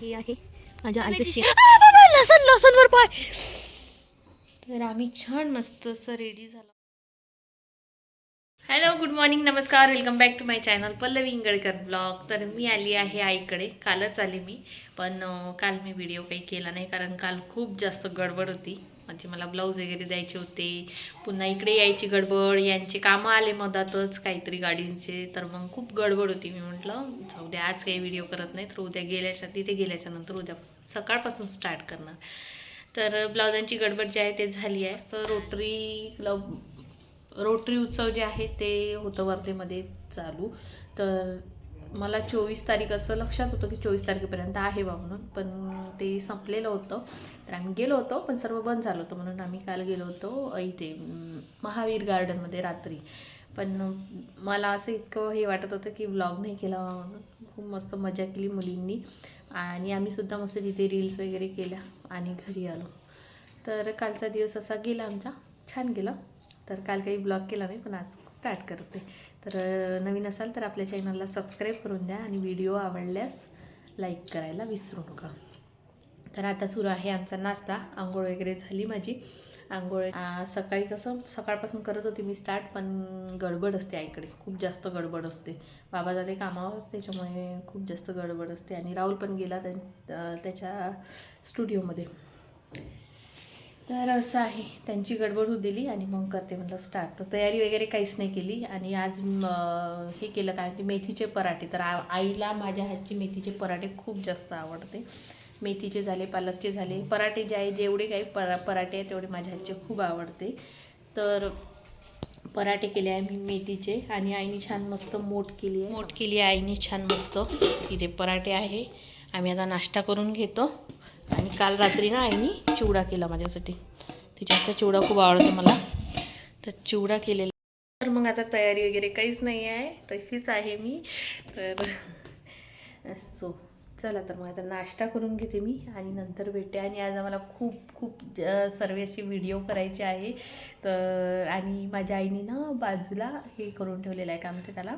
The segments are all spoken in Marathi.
हे आहे. माझ्या आईचं शे लसण वर पाय. तर आम्ही छान मस्त असं रेडी झालो. हॅलो गुड मॉर्निंग नमस्कार. Welcome back to my channel Pallavi Ingalkar blog तर मी आली आहे आईकडे. कालच आली मी पण काल मी व्हिडिओ काही केला नाही कारण काल खूप जास्त गडबड होती. म्हणजे मला ब्लाऊज वगैरे द्यायचे होते. पुन्हा इकडे यायची गडबड यांचे कामं आले मधातच काहीतरी गाडींचे. तर मग खूप गडबड होती. मी म्हटलं जाऊ द्या आज काही व्हिडिओ करत नाही तर उद्या गेल्याच्या तिथे गेल्याच्यानंतर उद्यापासून सकाळपासून स्टार्ट करणार. तर ब्लाउजांची गडबड जी आहे ते झाली आहे. तर रोटरी क्लब रोटरी उत्सव जे आहे ते होतं वर्धेमध्ये चालू. तर मला चोवीस तारीख असं लक्षात होतं की चोवीस तारखेपर्यंत आहे बा म्हणून. पण ते संपलेलं होतं. तर आम्ही गेलो होतो पण सर्व बंद झालं होतं म्हणून आम्ही काल गेलो होतो इथे महावीर गार्डनमध्ये रात्री. पण मला असं इतकं हे वाटत होतं की व्लॉग नाही केला बा म्हणून. खूप मस्त मजा केली मुलींनी. आणि आम्हीसुद्धा मस्त तिथे रील्स वगैरे केल्या आणि घरी आलो. तर कालचा दिवस असा गेला आमचा. छान गेला. तर काल काही ब्लॉग केला नाही पण आज स्टार्ट करते. तर नवीन असाल तर आपल्या चॅनलला सबस्क्राईब करून द्या आणि व्हिडिओ आवडल्यास लाईक करायला विसरू नका. तर आता सुरू आहे आमचा नाश्ता. आंघोळ वगैरे झाली माझी. आंघोळ सकाळी कसं सकाळपासून करत होती मी स्टार्ट पण गडबड असते आईकडे. खूप जास्त गडबड असते. बाबा झाले कामावर त्याच्यामुळे खूप जास्त गडबड असते. आणि राहुल पण गेला त्या त्याच्या स्टुडिओमध्ये. तर असं आहे. त्यांची गडबड होऊ दिली आणि मग करते म्हटलं स्टार्ट तर तयारी वगैरे काहीच नाही केली आणि आज हे केलं काय म्हणते मेथीचे पराठे. तर आ आईला माझ्या हातचे मेथीचे पराठे खूप जास्त आवडते. मेथीचे झाले पालकचे झाले. पराठे जे आहे जेवढे काही परा पराठे आहेत तेवढे माझ्या हातचे खूप आवडते. तर पराठे केले आहे मी मेथीचे आणि आईने छान मस्त मोठ केली आहे. मोठ केली आहे आईने छान मस्त. तिथे पराठे आहे. आम्ही आता नाश्ता करून घेतो. आणि काल रात्री ना आईनी चिवडा केला माझ्यासाठी. तिच्याचा चिवडा खूप आवडतो मला. तर चिवडा केलेला. तर मग आता तयारी वगैरे काहीच नाही आहे. तशीच आहे मी. तर असो. चला तर मग आता नाश्ता करून घेते मी आणि नंतर भेटते. आणि आज आम्हाला खूप खूप सर्वे सर्व असे व्हिडिओ करायचे आहे. तर आणि माझ्या आईने ना बाजूला हे करून ठेवलेलं आहे का म्हणते त्याला.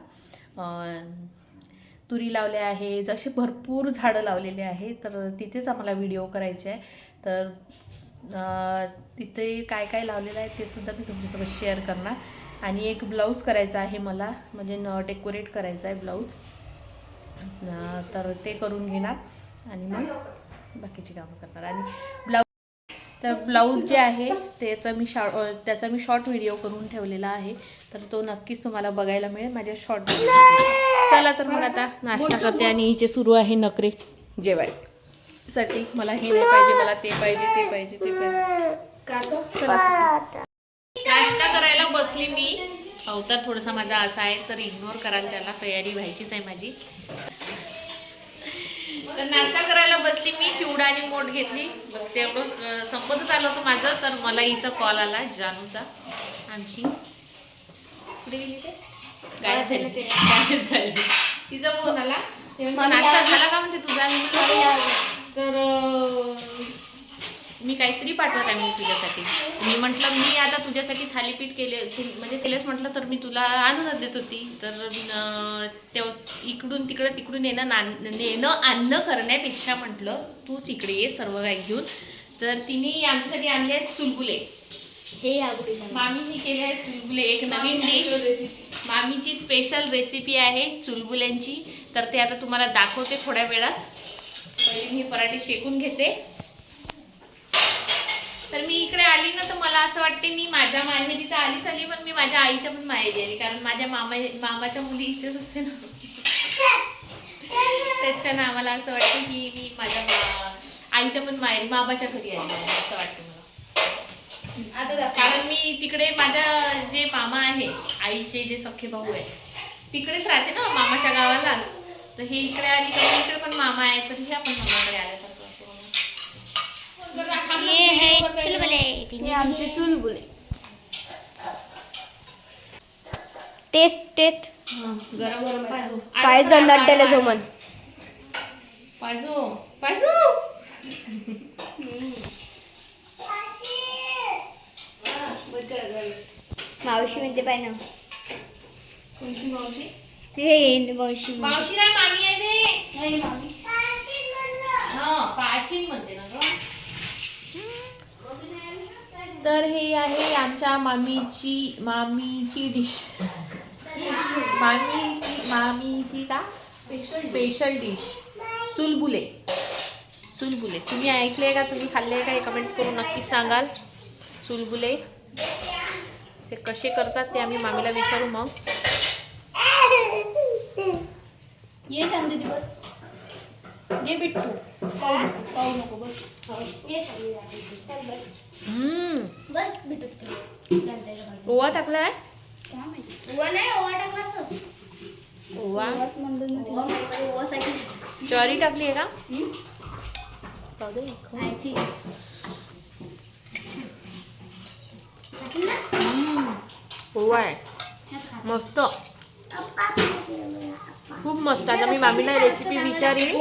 तुरी लावल्या आहेत असे भरपूर झाडं लावलेले आहे तर तिथेच आम्हाला व्हिडिओ करायचे आहे. तर तिथे काय काय लावलेलं आहे ते सुद्धा मी तुमच्यासोबत शेअर करणार. आणि एक ब्लाऊज करायचा आहे मला म्हणजे न डेकोरेट करायचा आहे ब्लाऊज. तर ते करून घेणार. आणि मग बाकीची कामं करणार. आणि ब्लाऊज तर ब्लाऊज जे आहे त्याचा मी शॉ त्याचा मी शॉर्ट व्हिडिओ करून ठेवलेला आहे. तर तो नक्कीच तुम्हाला बघायला मिळेल. माझ्या शॉर्ट चला तर मग आता नाश्ता करते आणि हिचे सुरू आहे नखरे. जेवाय. साठी मला हे नाही पाहिजे मला ते पाहिजे ते पाहिजे ते पाहिजे. नाश्ता करायला बसली मी. अवतार थोडासा माझा असा आहे तर इग्नोर कराल त्याला तयारी व्हायचीच आहे माझी. तर नाश्ता करायला बसली मी चिवडा आणि मोठ घेतली. बस तेवढं अं, संपतच आलं होतं माझं तर मला हिचा कॉल आला जानूचा. आमची कुठे गेली ते? गायब झाली? गायब झाली? तिचा फोन आला. ते नाश्ता झाला का? म्हणते तुझा म्हणलं, तर मी काहीतरी पाठवत आहे मी तुझ्यासाठी. मी म्हटलं मी आता तुझ्यासाठी थालीपीठ केले तू- म्हणजे केलेच म्हटलं तर मी तुला आणूनच देत होती. तर तेव्हा इकडून तिकडं तिकडून येणं नान नेणं आणणं करण्यापेक्षा म्हटलं तूच इकडे ये सर्व काही घेऊन. तर तिने आमच्यासाठी आणले आहेत चुलबुले. हे आवडी मामीने केले आहेत चुलबुले. एक नवीन डिश मामीची स्पेशल रेसिपी आहे चुलबुल्यांची. तर ते आता तुम्हाला दाखवते थोड्या वेळात. पहिले मी पराठे शेकून घेते. तर मी इकडे आली ना तर मला असं वाटते मी माझ्या माहेरी तर आलीच आली पण मी माझ्या आईच्या पण माहेरी आली. कारण माझ्या मामा मामाच्या मुली इथेच असते ना. त्याच्यानं आम्हाला असं वाटतं की मी माझ्या मा- आईच्या पण माहेरी मामाच्या घरी आली आहे, असं वाटतं कारण मी तिकडे माझ्या जे मामा आहे आईचे जे सख्खे भाऊ आहे तिकडेच राहते ना मामाच्या गावाला. तर हे इकडे आली तर इकडे पण मामा आहे तर मामाकडे आल्यासारखं आपण हे है करायला- चुलबुले. हे आमचे चुलबुले. Taste taste. हं, गरम गरम पाहिजो. पायजन नड्डेला जमन. पाहिजो. पाहिजो. मावशी म्हणते पाय ना. कोणती मावशी? हे मावशी मावशी नाही मामी आहे ते. नाही, मामी. हा पाशिंग म्हणते ना गं. तर हे आहे आमच्या मामीची मामीची डिश मामीची मामीची का? स्पेशल डिश चुलबुले चुलबुले तुम्ही ऐकले का? तुम्ही खाल्ले का? हे कमेंट्स करून नक्की सांगाल. चुलबुले ते कसे करतात ते आम्ही मामीला विचारू मग. ये सांगते दिवस ये बिट्टू. पाहू नको पाहू नको बस. ये सांगते चल बस. हम्म, बस बिट्टू ओवा टाकलाय? काय माहिती? ओवा नाही ओवा टाकला असं. ओवा. ओवाच म्हणलं ना ओवा माहिती, ओवा सांगितलं. ज्वारी टाकली आहे का? हम्म? पाहू दे, खाऊ. नाही, ठीक आहे. टाकलं ना? ओवा आहे मस्त. खूप मस्त. आता मी मामीला रेसिपी विचारीन.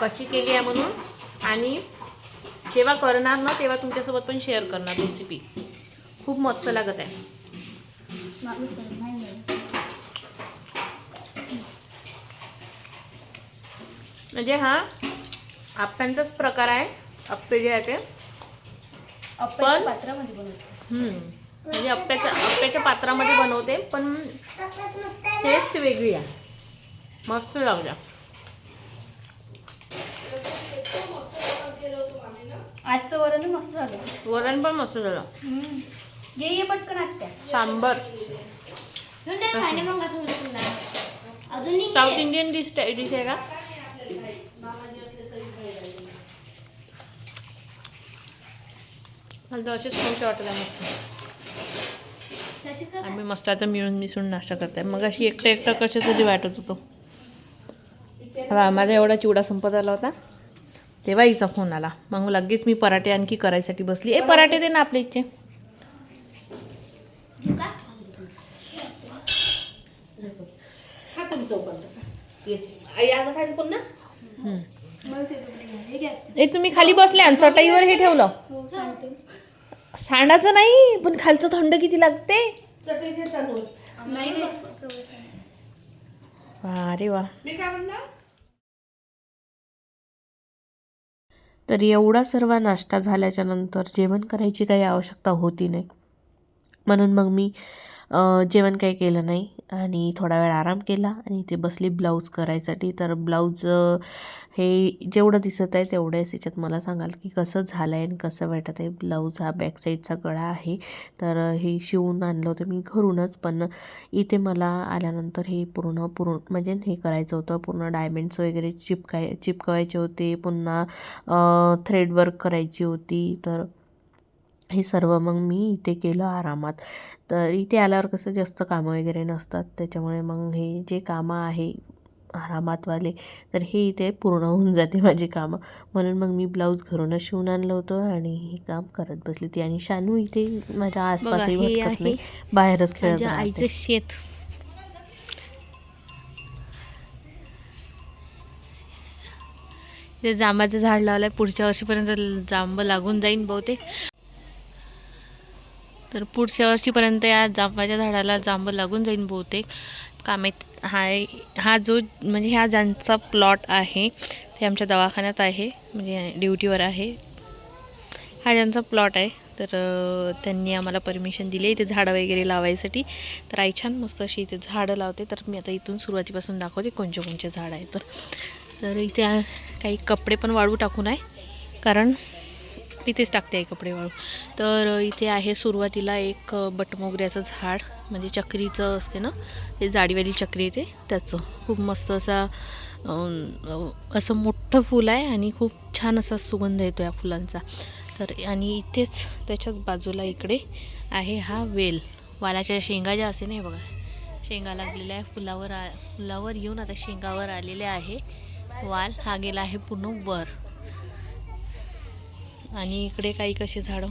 कशी केली आहे म्हणून. आणि जेव्हा करणार ना तेव्हा तुमच्यासोबत पण शेअर करणार रेसिपी खूप मस्त लागत आहे. म्हणजे हा आप्प्यांचाच प्रकार आहे. आप्पे जे आहे ते पण- म्हणजे आप्याच्या आप्याच्या पात्रामध्ये बनवते पण टेस्ट वेगळी आहे. मस्त लागल्या आजचं वरण मस्त झालं. वरण पण मस्त झालं. ये ये पटकन आत्या sambar. South. Indian dish dish आहे का? मला तर असेच खाऊशे वाटत आहे? मस्त? आम्ही मस्त आता मिळून मिसळून नाश्ता करताय. मग अशी एकटं एकटं कशा तरी वाटत होतो. हा, माझा एवढा चिवडा संपत आला होता. तेव्हा हिचा फोन आला. मग लगेच मी पराठे आणखी करायसाठी बसली. ए पराठे दे ना आपल्या. हे घ्या. ए तुम्ही खाली बसले आणि चटाईवर हे ठेवलं. हो. सांडाचं नाही पण खालचं थंड किती लागते नाही नाही. वा तर एवढा सर्व नाश्ता झाल्याच्यानंतर जेवण करायची काही आवश्यकता होती नाही म्हणून मग मी जेवण काही केलं नाही आणि थोडा वेळ आराम केला आणि ते बसली ब्लाऊज करायसाठी. तर ब्लाऊज हे जेवढं दिसत आहे तेवढ्याच याच्यात मला सांगाल की कसं झालं आहे आणि कसं वाटत आहे. ब्लाऊज हा बॅक साईडचा गळा आहे. तर हे शिवून आणलं होतं मी घरूनच पण इथे मला आल्यानंतर हे पूर्ण पूर्ण म्हणजे हे करायचं होतं. पूर्ण डायमंड्स वगैरे चिपकाय चिपकवायचे होते. पुन्हा थ्रेड वर्क करायची होती. तर हे सर्व मग मी इथे केलं आरामात. तर इथे आल्यावर कसं जास्त कामं वगैरे नसतात. त्याच्यामुळे मग हे जे कामं आहे आरामातवाले तर हे इथे पूर्ण होऊन जाते माझी कामं. म्हणून मग मी ब्लाऊज घरूनच शिवून आणलं होतं आणि हे काम करत बसली होती. आणि शानू इथे माझ्या आसपासही भटकत नाही. बाहेरच खेळत आईचं शेत. ते जांबाचं झाड लावलंय. पुढच्या वर्षीपर्यंत जांब लागून जाईन बहुतेक. तर पुढच्या वर्षीपर्यंत या जांबाच्या झाडाला जांब लागून जाईन बहुतेक. कामे हा हा जो म्हणजे ह्या ज्यांचा प्लॉट आहे ते आमच्या दवाखान्यात आहे म्हणजे ड्युटीवर आहे. हा ज्यांचा प्लॉट आहे तर त्यांनी आम्हाला परमिशन दिली आहे इथे झाडं वगैरे लावायसाठी. तर आई छान मस्त अशी इथे झाडं लावते. तर मी आता इथून सुरुवातीपासून दाखवते कोणचे कोणचे झाडं आहे. तर तर इथे काही कपडे पण वाळू टाकून आहे. कारण इथेच टाकते आहे कपडे वाळू. तर इथे आहे सुरुवातीला एक बटमोगऱ्याचं झाड म्हणजे चक्रीचं असते ना ते जाडीवाली चक्री येते त्याचं. खूप मस्त असा असं मोठं फूल आहे आणि खूप छान असा सुगंध येतो या फुलांचा. तर आणि इथेच त्याच्याच बाजूला इकडे आहे हा वेल. वालाच्या शेंगा ज्या असे नाही बघा. शेंगा लागलेल्या आहे फुलावर आ फुलावर येऊन आता शेंगावर आलेले आहे. वाल हा गेला आहे पूर्ण वर. आणि इकडे काही कसे झाडं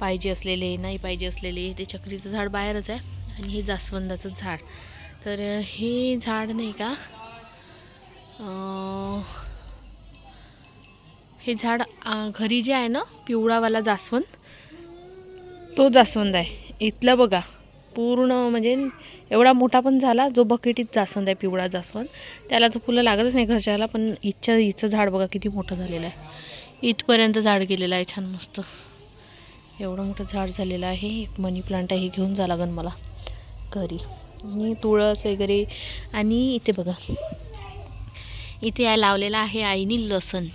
पाहिजे असलेले नाही पाहिजे असलेले ते चक्रीचं झाड बाहेरच आहे. आणि हे जास्वंदाचं झाड. तर हे झाड नाही का हे झाड घरी जे आहे ना पिवळावाला जास्वंद तो जास्वंद आहे. इथलं बघा पूर्ण म्हणजे एवढा मोठा पण झाला जो बकेटीत जास्वंद आहे पिवळा जास्वंद. त्याला तर फुलं लागतच नाही घरच्याला पण इच्छा हिचं झाड बघा किती मोठं झालेलं आहे. इथपर्यंत झाड गेलेलं आहे छान मस्त. एवढं मोठं झाड झालेलं आहे. एक मनी प्लांट आहे घेऊन जा लागन मला घरी. आणि तुळस वगैरे. आणि इथे बघा. इथे या लावलेला आहे आईनी लसण.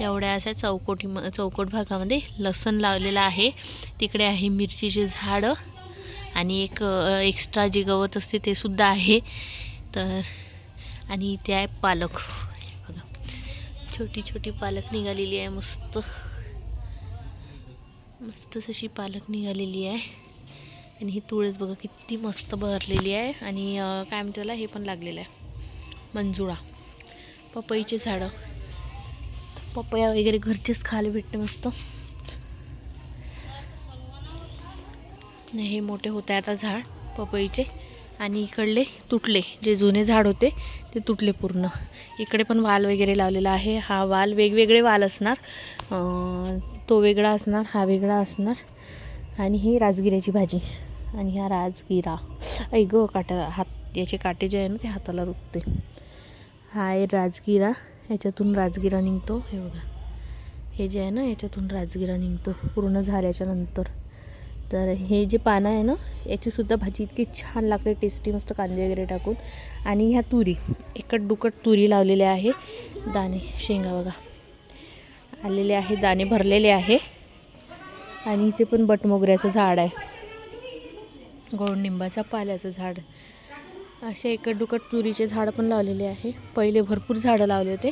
एवढ्या अशा चौकोटी म चौकोट भागामध्ये लसण लावलेलं आहे. तिकडे आहे मिरचीचे झाडं. आणि एक एक्स्ट्रा जे गवत असते ते सुद्धा आहे. तर आणि इथे आहे पालक. छोटी छोटी पालक निघालेली आहे मस्त. मस्त अशी पालक निघालेली आहे. आणि ही तुळस बघा किती मस्त भरलेली आहे. आणि काय म्हणते त्याला हे पण लागलेलं आहे. मंजुळा. पपईचे झाडं. पपया वगैरे घरचेच खायला भेटते मस्त. हे मोठे होते आता झाड पपईचे. आणि इकडले तुटले जे जुने झाड होते ते तुटले पूर्ण. इकडे पण वाल वगैरे लावलेला आहे. हा वाल वेगवेगळे वाल असणार. तो वेगळा असणार हा वेगळा असणार. आणि ही राजगिऱ्याची भाजी. आणि हा राजगिरा. ऐ गं काटा हात याचे काटे जे आहे ना ते हाताला रुकते हा आहे राजगिरा. याच्यातून राजगिरा निघतो. हे बघा. हे जे आहे ना याच्यातून राजगिरा निघतो. पूर्ण झाल्याच्यानंतर. तर हे जे पानं आहे ना याचीसुद्धा भाजी इतकी छान लागते टेस्टी मस्त कांदे वगैरे टाकून. आणि ह्या तुरी एकट दुकट तुरी लावलेल्या आहे दाणे शेंगा बघा. आलेले आहे दाणे भरलेले आहे. आणि इथे पण बटमोगऱ्याचं झाड आहे. गोडनिंबाचा पाल्याचं झाड. असे एकट दुकट तुरीचे झाडं पण लावलेले आहे. पहिले भरपूर झाडं लावले होते.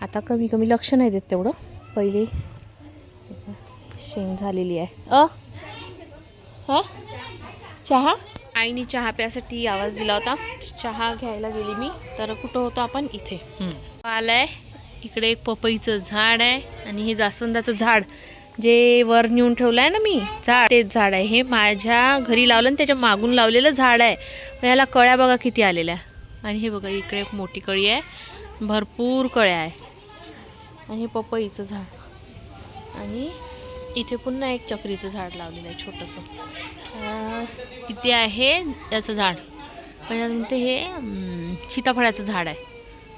आता कमी कमी लक्ष नाही देत तेवढं. पहिले शेंग झालेली आहे. अ? हा? चहा? आईने चहा प्यासाठी आवाज दिला होता. चहा घ्यायला गेली मी. तर कुठं होतो आपण? इथे. आलाय. इकडे एक पपईचं झाड आहे आणि हे जास्वंदाचं झाड. जे वर नेऊन ठेवलं आहे ना मी झाड. तेच झाड आहे. हे माझ्या घरी लावलं आणि त्याच्या मागून लावलेलं झाड आहे. याला कळ्या बघा किती आलेल्या आणि हे बघा इकडे एक मोठी कळी आहे. भरपूर कळ्या आहे. आणि हे पपईचं झाड. आणि इथे पुन्हा एक चक्रीचं झाड लावलेलं आहे छोटंसं. इथे आहे त्याचं झाड. त्याच्यानंतर हे सीताफळाचं झाड आहे.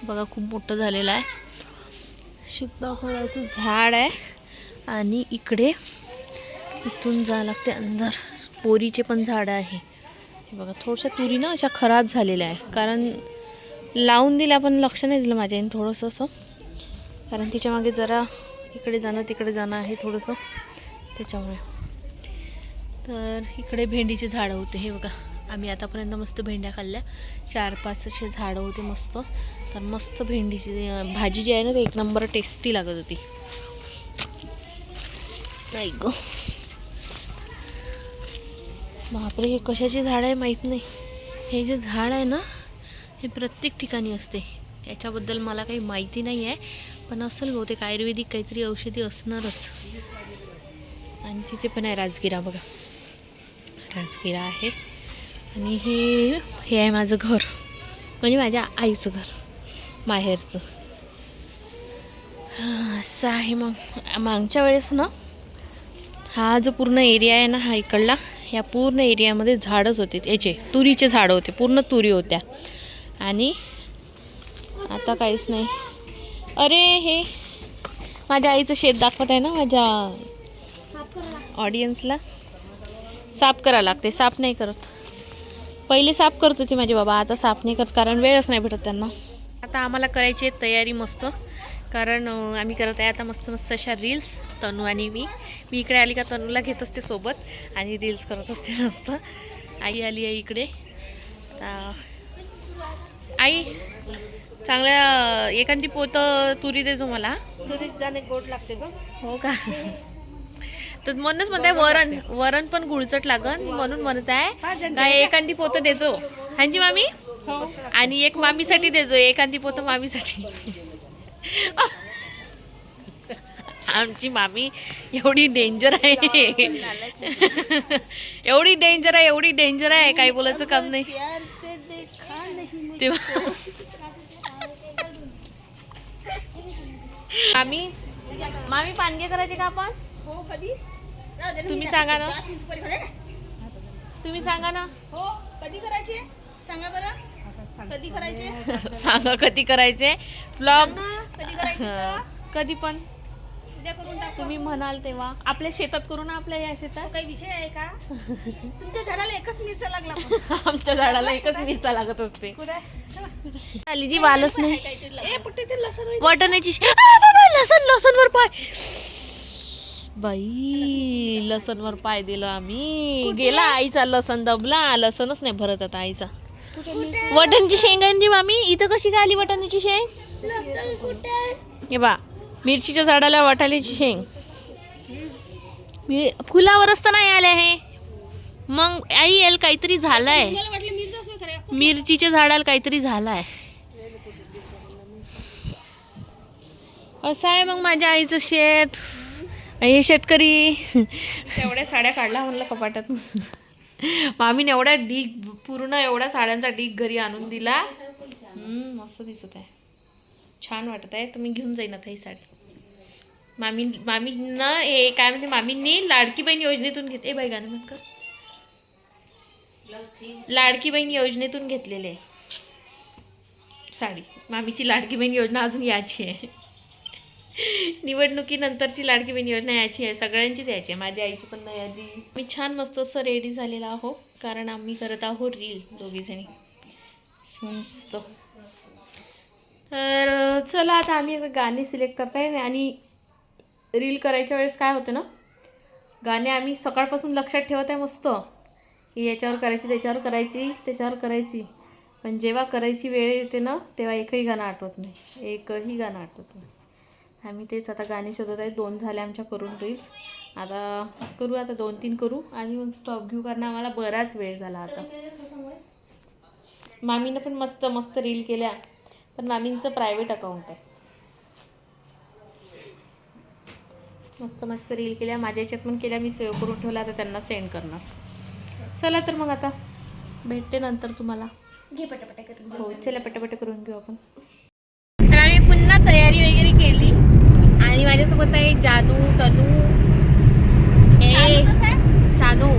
बघा खूप मोठं झालेलं आहे. सीताफळाचं झाड आहे. आणि इकडे इथून जावं लागते अंदर. पोरीचे पण झाडं आहे. बघा थोडशा तुरी ना अशा खराब झालेल्या आहे. कारण लावून दिल्या पण लक्ष नाही दिलं माझ्या थोडंसं असं. कारण तिच्यामागे जरा इकडे जाणं तिकडे जाणं आहे थोडंसं. त्याच्यामुळे. तर इकडे भेंडीचे झाडं होते. हे बघा आम्ही आतापर्यंत मस्त भेंड्या खाल्ल्या. चार पाच असे झाडं होते मस्त. तर मस्त भेंडीची भाजी जी आहे ना ती एक नंबर टेस्टी लागत होती. नाही गो. बापरे हे कशाचे झाड आहे माहीत नाही. हे जे झाड आहे ना हे प्रत्येक ठिकाणी असते. याच्याबद्दल मला काही माहिती नाही आहे. पण असेल बहुतेक आयुर्वेदिक काहीतरी औषधी असणारच. आणि तिथे पण आहे राजगिरा बघा. राजगिरा आहे. आणि हे हे आहे माझं घर. म्हणजे माझ्या आईचं घर. माहेरचं. असं आहे मग. मागच्या वेळेस ना हा जो पूर्ण एरिया आहे ना हा इकडला या पूर्ण एरियामध्ये झाडच होते. याचे तुरीचे झाडं होते. पूर्ण तुरी होत्या. आणि आता काहीच नाही. अरे हे माझ्या आईचं शेत दाखवत आहे ना माझ्या ऑडियन्सला साफ करा लागते साफ नाही करत. पहिले साफ करत होती माझे बाबा आता साफ नाही करत कारण वेळच नाही भेटत त्यांना. आता आम्हाला करायची आहे तयारी मस्त. कारण आम्ही करत आहे आता मस्त मस्त अशा रील्स तनू आणि मी. मी इकडे आली का तनूला घेत असते सोबत आणि रील्स करत असते मस्त. आई आली आहे इकडे. आई चांगल्या एखादी पोतं तुरी देजो मला. जाणे गोड लागते ग. हो का? तर म्हणूनच म्हणताय वरण वरण पण गुळचट लागन म्हणून म्हणत आहे. काय एखादी पोतं देजो. हांजी मामी? आणि एक मामीसाठी देजो एखादी पोतं मामीसाठी. आमची मामी एवढी डेंजर आहे. एवढी डेंजर आहे एवढी डेंजर आहे. काही बोलायचं काम नाही. तेव्हा मामी मामी पानगे करायचे का आपण? हो कधी? तुम्ही सांगा ना. तुम्ही सांगा ना. हो कधी करायचे? सांगा बरं. कधी करायचे? सांगा कधी करायचे? ब्लॉग ना कधी करायचे तर? कधी पण. उद्या करून टाकू. तुम्ही म्हणाल तेव्हा. आपल्या शेतात करू ना आपल्या या शेतात? काही विषय आहे का? तुमच्या झाडाला एकच मिरचा लागला पण. आमच्या झाडाला एकच मिरचा लागत असते. आली जी वालच नाही. वाटण्याची लसण? लसण वर पाय. बाई लसण वर पाय दिलो आम्ही. गेला आईचा लसण दबला. लसणच नाही भरत आता आईचा. वटणची शेंगांची मामी? इथं कशी काय आली वटाण्याची शेंग हे बा मिरचीच्या झाडाला वाटाण्याची शेंग. मी फुलावरच तर नाही आले आहे मग आई येईल काहीतरी झालंय. मिरचीच्या झाडाला काहीतरी झालाय. असं आहे मग माझ्या आईचं शेत. हे शेतकरी. एवढ्या साड्या काढल्या म्हणलं कपाटात. मामीने एवढा ढीग पूर्ण एवढ्या साड्यांचा ढीग घरी आणून दिला. मस्त दिसत आहे. छान वाटत आहे. तुम्ही घेऊन जाईन आता ही साडी. मामी मामीनं हे काय म्हणते मामींनी लाडकी बहीण योजनेतून घेत ए बाई गाणं बंद कर. लाडकी बहीण योजनेतून घेतलेले. साडी. मामीची लाडकी बहीण योजना अजून याची आहे. निवडणुकीनंतरची लाडकी बहीण योजना याची आहे सगळ्यांचीच यायची आहे. माझ्या आईची पण नाही आधी. मी छान मस्त असं रेडी झालेला आहो कारण आम्ही करत आहो रील दोघीजणी मस्त. तर चला आता आम्ही गाणे सिलेक्ट करताय आणि रील करायच्या वेळेस काय होतं ना गाणे आम्ही सकाळपासून लक्षात ठेवत आहे मस्त. की याच्यावर करायची त्याच्यावर करायची त्याच्यावर करायची. पण जेव्हा करायची वेळ येते ना तेव्हा एकही गाणं आठवत नाही. एकही गाणं आठवत नाही. आम्ही तेच आता गाणे शोधत आहे. दोन झाले आमच्या करून रील्स आता करू आता दोन तीन करू. आणि मग स्टॉप घेऊ कारण आम्हाला बराच वेळ झाला आता. मामीनं पण मस्त मस्त रील केल्या. पण मामींचं प्रायव्हेट अकाउंट आहे. मस्त मस्त रील केल्या. माझ्या याच्यात पण केल्या. मी सेव्ह करून ठेवल्या आता त्यांना सेंड करणार. चला तर मग आता. भेटते नंतर तुम्हाला. घे पटापटा करून. हो चला पटापट करून घेऊ आपण तर आम्ही पुन्हा तयारी वगैरे केली आणि माझ्यासोबत आहे जानू तनू ए शानू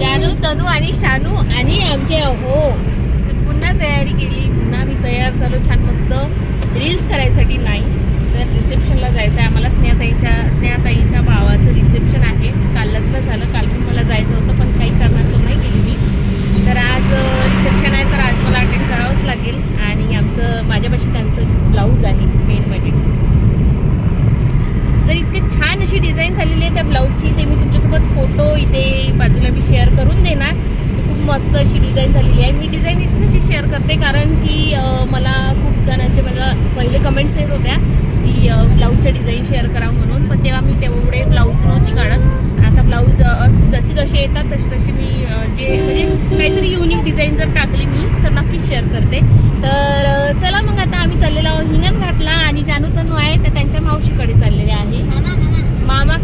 जानू तनू आणि शानू आणि आमचे हो तर पुन्हा तयारी केली पुन्हा मी तयार झालो छान मस्त. रील्स करायसाठी नाही तर रिसेप्शनला जायचं आहे आम्हाला स्नेहाताईच्या स्नेहाताईच्या भावाचं रिसेप्शन आहे. काल लग्न झालं काल पण मला जायचं होतं पण काही कारणास्तव नाही गेली मी. तर आज रिसेप्शन आहे तर आज मला अटेंड करावंच लागेल. आणि आमचं माझ्यापाशी त्यांचं ब्लाऊज आहे मेन म्हणजे तर इतके छान अशी डिझाईन झालेली आहे त्या ब्लाऊजची. ते मी तुमच्यासोबत फोटो इथे बाजूला मी शेअर करून देणार. खूप मस्त अशी डिझाईन झालेली आहे. मी डिझाईन याच्यासाठी शेअर करते कारण की मला खूप जणांचे मला पहिले कमेंट्स येत होत्या की ब्लाऊजच्या डिझाईन शेअर करा म्हणून. पण तेव्हा मी तेवढे ब्लाऊज नव्हती काढत. आता ब्लाऊज जशी जशी येतात तशी तशी मी जे म्हणजे काहीतरी युनिक डिझाईन जर टाकली मी तर नक्कीच शेअर करते. तर चला मग आता आम्ही चाललेलो आहोत हिंगणघाटला आणि जानू तनू आहे तर त्यांच्या मावशीकडे चाललेले आहे.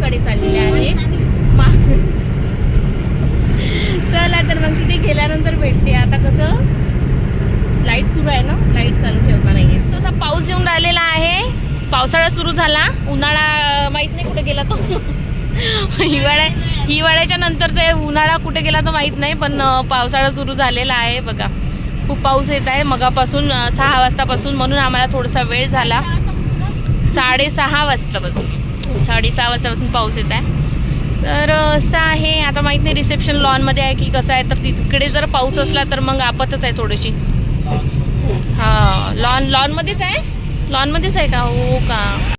मामाकडे चाललेले आहे. मा चला तर मग तिथे गेल्यानंतर भेटते. आता कसं? लाइट सुरू आहे ना? लाइट चालू ठेवता नाही तसा पाऊस येऊन राहिलेला आहे. पावसाळा सुरू झाला. उन्हाळा माहीत माहीत नाही कुठे गेला तो. हिवाळ्या हिवाळ्याच्या नंतरचा उन्हाळा कुठे गेला तो माहीत नाही पण पावसाळा सुरू झालेला आहे बघा. खूप पाऊस येत आहे. मगापासून सहा वाजतापासून म्हणून आम्हाला थोडासा वेळ झाला. साडेसहा वाजतापासून साडेसहा वाजतापासून पाऊस येत आहे. तर असं आहे. आता माहीत नाही रिसेप्शन लॉनमध्ये आहे की कसं आहे. तर तिकडे जर पाऊस असला तर मग आपतच आहे थोडीशी. हां लॉन लॉनमध्येच आहे? लॉनमध्येच आहे का? हो का?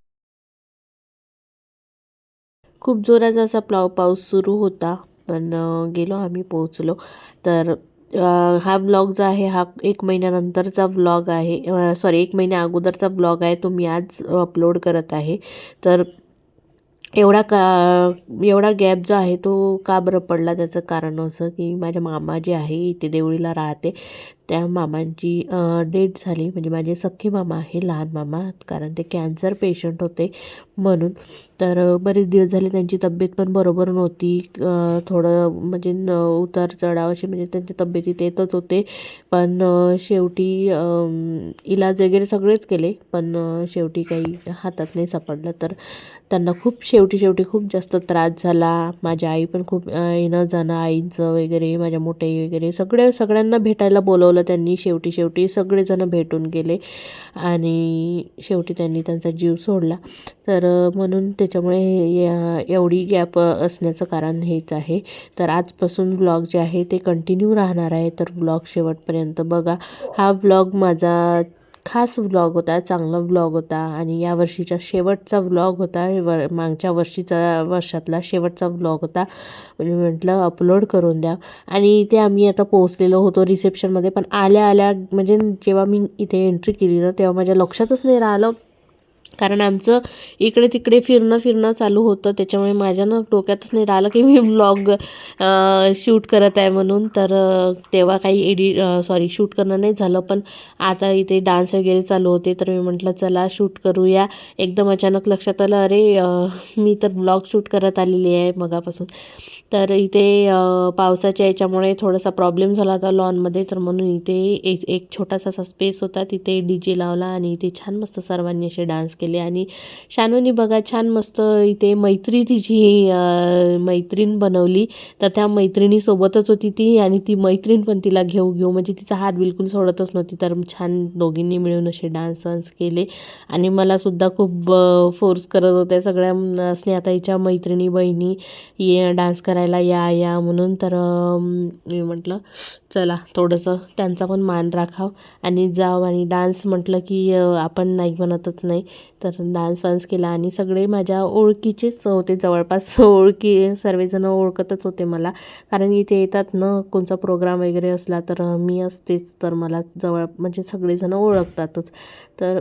खूप जोराचा असा प्लाव पाऊस सुरू होता. पण गेलो आम्ही पोहोचलो. तर हा ब्लॉग जो आहे हा एक महिन्यानंतरचा ब्लॉग आहे. सॉरी एक महिन्या अगोदरचा ब्लॉग आहे. तो मी आज अपलोड करत आहे. तर एवढा का एवढा गॅप जो आहे तो का बरं पडला? त्याचं कारण असं की माझ्या मामा जे आहे इथे देवळीला राहते. त्या मामांची डेट झाली. म्हणजे माझे सख्खे मामा आहे लहान मामा कारण ते कॅन्सर पेशंट होते म्हणून. तर बरेच दिवस झाले त्यांची तब्येत पण बरोबर नव्हती. थोडं म्हणजे न उतार चढाव असे म्हणजे त्यांच्या तब्येतीत येतच होते. पण शेवटी इलाज वगैरे सगळेच केले. पण शेवटी काही हातात नाही सापडलं. तर त्यांना खूप शेवटी शेवटी खूप जास्त त्रास झाला. माझ्या आई पण खूप येणं जाणं आईचं वगैरे माझ्या मोठे वगैरे सगळ्या सगळ्यांना भेटायला बोलवलं. त्यांनी शेवटी शेवटी सगळेजण भेटून गेले आणि शेवटी त्यांनी त्यांचा जीव सोडला. तर म्हणून त्याच्यामुळे या एवढी गॅप असण्याचं कारण हेच आहे. तर आजपासून व्लॉग जे आहे ते कंटिन्यू राहणार आहे. तर व्लॉग शेवटपर्यंत बघा. हा व्लॉग माझा खास व्लॉग होता चांगला व्लॉग होता आणि या वर्षीचा शेवटचा व्लॉग होता. व मागच्या वर्षीचा वर्षातला शेवटचा व्लॉग होता. म्हणजे म्हटलं अपलोड करून द्या. आणि इथे आम्ही आता पोहोचलेलो होतो रिसेप्शनमध्ये पण आल्या आल्या म्हणजे जेव्हा मी इथे एंट्री केली ना तेव्हा माझ्या लक्षातच नाही राहिलं. कारण आमचं इकडे तिकडे फिरणं फिरणं चालू होतं. त्याच्यामुळे माझ्या ना डोक्यातच नाही राहिलं की मी व्लॉग शूट करत आहे म्हणून. तर तेव्हा काही एडि सॉरी शूट करणं नाही झालं. पण आता इथे डान्स वगैरे चालू होते. तर मी म्हटलं चला शूट करूया. एकदम अचानक लक्षात आलं अरे मी तर ब्लॉग शूट करत आलेली आहे मगापासून. तर इथे पावसाच्या याच्यामुळे थोडासा प्रॉब्लेम झाला होता लॉनमध्ये तर म्हणून इथे एक एक छोटासा असा स्पेस होता. तिथे डी जे लावला आणि इथे छान मस्त सर्वांनी असे डान्स केले. आणि शानूनी बघा छान मस्त इथे मैत्री तिची मैत्रीण बनवली. तर त्या मैत्रिणीसोबतच होती ती आणि ती मैत्रीण पण तिला घेऊ घेऊ म्हणजे तिचा हात बिलकुल सोडतच नव्हती. तर छान दोघींनी मिळून असे डान्स वान्स केले. आणि मला सुद्धा खूप फोर्स करत होत्या सगळ्या स्नेहाताईच्या मैत्रिणी बहिणी ये डान्स करायला या या म्हणून तर मी म्हटलं चला थोडंसं त्यांचा पण मान राखाव आणि जाव आणि डान्स म्हटलं की आपण नाही म्हणतच नाही. तर डान्स वान्स केला आणि सगळे माझ्या ओळखीचेच होते. जवळपास ओळखी सर्वजण ओळखतच होते मला. कारण इथे येतात ना कोणचा प्रोग्राम वगैरे असला तर मी असतेच तर मला जवळ म्हणजे सगळेजण ओळखतातच. तर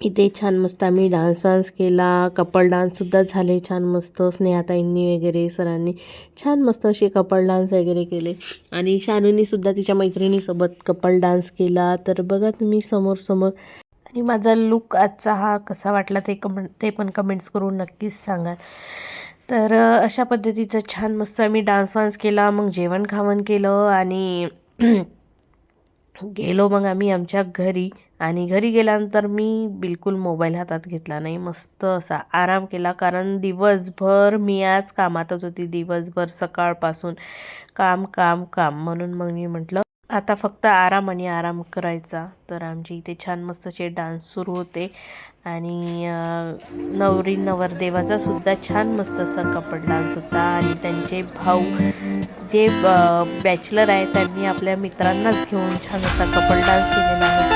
इथे छान मस्त आम्ही डान्स वान्स केला. कपल डान्ससुद्धा झाले छान मस्त. स्नेहाताईंनी वगैरे सरांनी छान मस्त असे कपल डान्स वगैरे केले. आणि शानूनीसुद्धा तिच्या मैत्रिणीसोबत कपल डान्स केला. तर बघा तुम्ही समोर समोर. आणि माझा लुक आजचा हा कसा वाटला ते कमेंट ते पण कमेंट्स करून नक्कीच सांगा तर अशा पद्धतीचं छान मस्त आम्ही डान्स वान्स केला. मग जेवण खावण केलं आणि गेलो मग आम्ही आमच्या घरी. आणि घरी गेल्यानंतर मी बिलकुल मोबाईल हातात घेतला नाही. मस्त असा आराम केला कारण दिवसभर मी आज कामातच होती. दिवसभर सकाळपासून काम काम काम म्हणून मग मी म्हटलं आता फक्त आराम आणि आराम करायचा. तर आमचे इथे छान मस्त असे डान्स सुरू होते आणि नवरी नवरदेवाचा सुद्धा छान मस्त असा कपड डान्स होता आणि त्यांचे भाऊ जे बॅचलर आहे त्यांनी आपल्या मित्रांनाच घेऊन छान असा कपड डान्स केलेला आहे.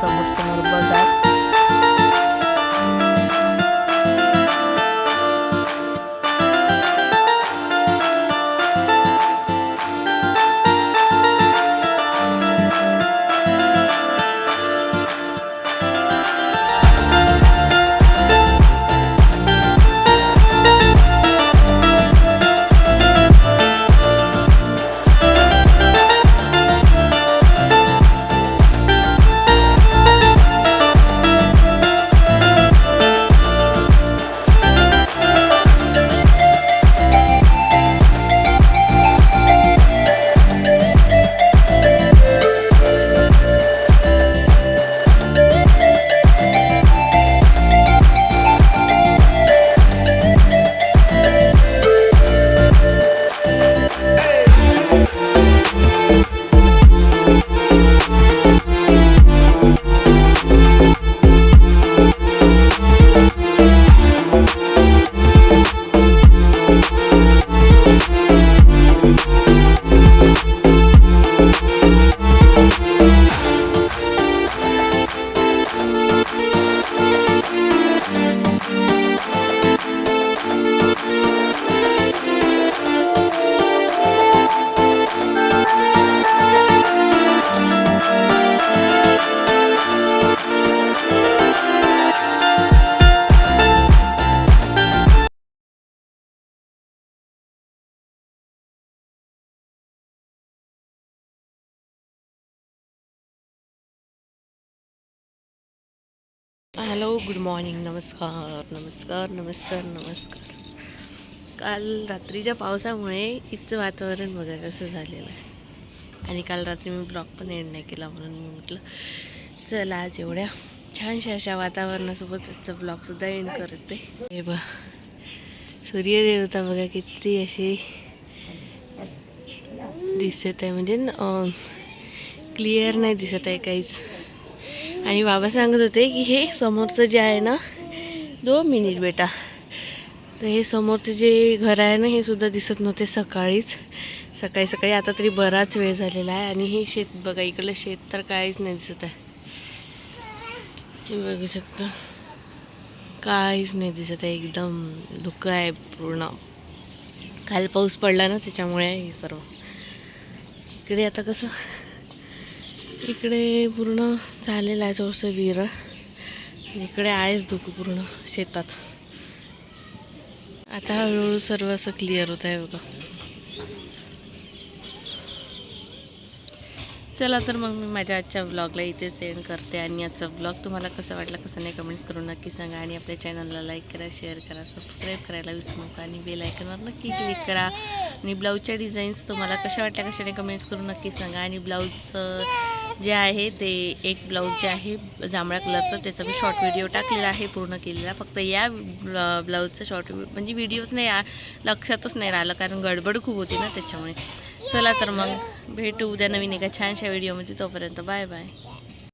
तो तुम्ही समोर समोर बघा हॅलो गुड मॉर्निंग नमस्कार नमस्कार नमस्कार नमस्कार. काल रात्रीच्या पावसामुळे इथचं वातावरण बघा कसं झालेलं आहे. आणि काल रात्री मी ब्लॉग पण एंड नाही केला म्हणून मी म्हटलं चला आज एवढ्या छानशा अशा वातावरणासोबत त्याचा ब्लॉगसुद्धा एंड करते. हे ब सूर्यदेवता बघा किती अशी दिसत आहे. म्हणजे क्लिअर नाही दिसत आहे काहीच. आणि बाबा सांगत होते की हे समोरचं जे आहे ना दोन मिनिट बेटा. तर हे समोरचं जे घर आहे ना हे सुद्धा दिसत नव्हते सकाळीच. सकाळी सकाळी आता तरी बराच वेळ झालेला आहे आणि हे शेत बघा इकडलं शेत तर काहीच नाही दिसत आहे. हे बघू शकता. काहीच नाही दिसत आहे एकदम धुकं आहे पूर्ण. काल पाऊस पडला ना त्याच्यामुळे हे सर्व. इकडे आता कसं? इकडे पूर्ण झालेलं आहे थोडंसं विरळ. इकडे आहेच धुकं पूर्ण शेतात. आता हळूहळू सर्व असं क्लिअर होत आहे बघा. चला तर मग मी माझ्या आजच्या ब्लॉगला इथे सेंड करते आणि आजचा ब्लॉग तुम्हाला कसा वाटला कसं नाही कमेंट्स करून नक्की सांगा आणि आपल्या चॅनलला लाईक करा शेअर करा सबस्क्राईब करायला विसरू नका आणि बेल आयकनवर नक्की क्लिक करा. आणि ब्लाऊजच्या डिझाईन्स तुम्हाला कशा वाटल्या कशाने कमेंट्स करून नक्की सांगा आणि ब्लाऊजचं जे आहे ते एक ब्लाऊज जे आहे जांभळ्या कलरचं त्याचा मी शॉर्ट व्हिडिओ टाकलेला आहे पूर्ण केलेला. फक्त या ब्ला ब्लाऊजचा शॉर्ट म्हणजे व्हिडिओच नाही लक्षातच नाही राहिलं कारण गडबड खूप होती ना त्याच्यामुळे. चला तर मग भेटू उद्या नवीन एका छानशा व्हिडिओमध्ये तोपर्यंत बाय बाय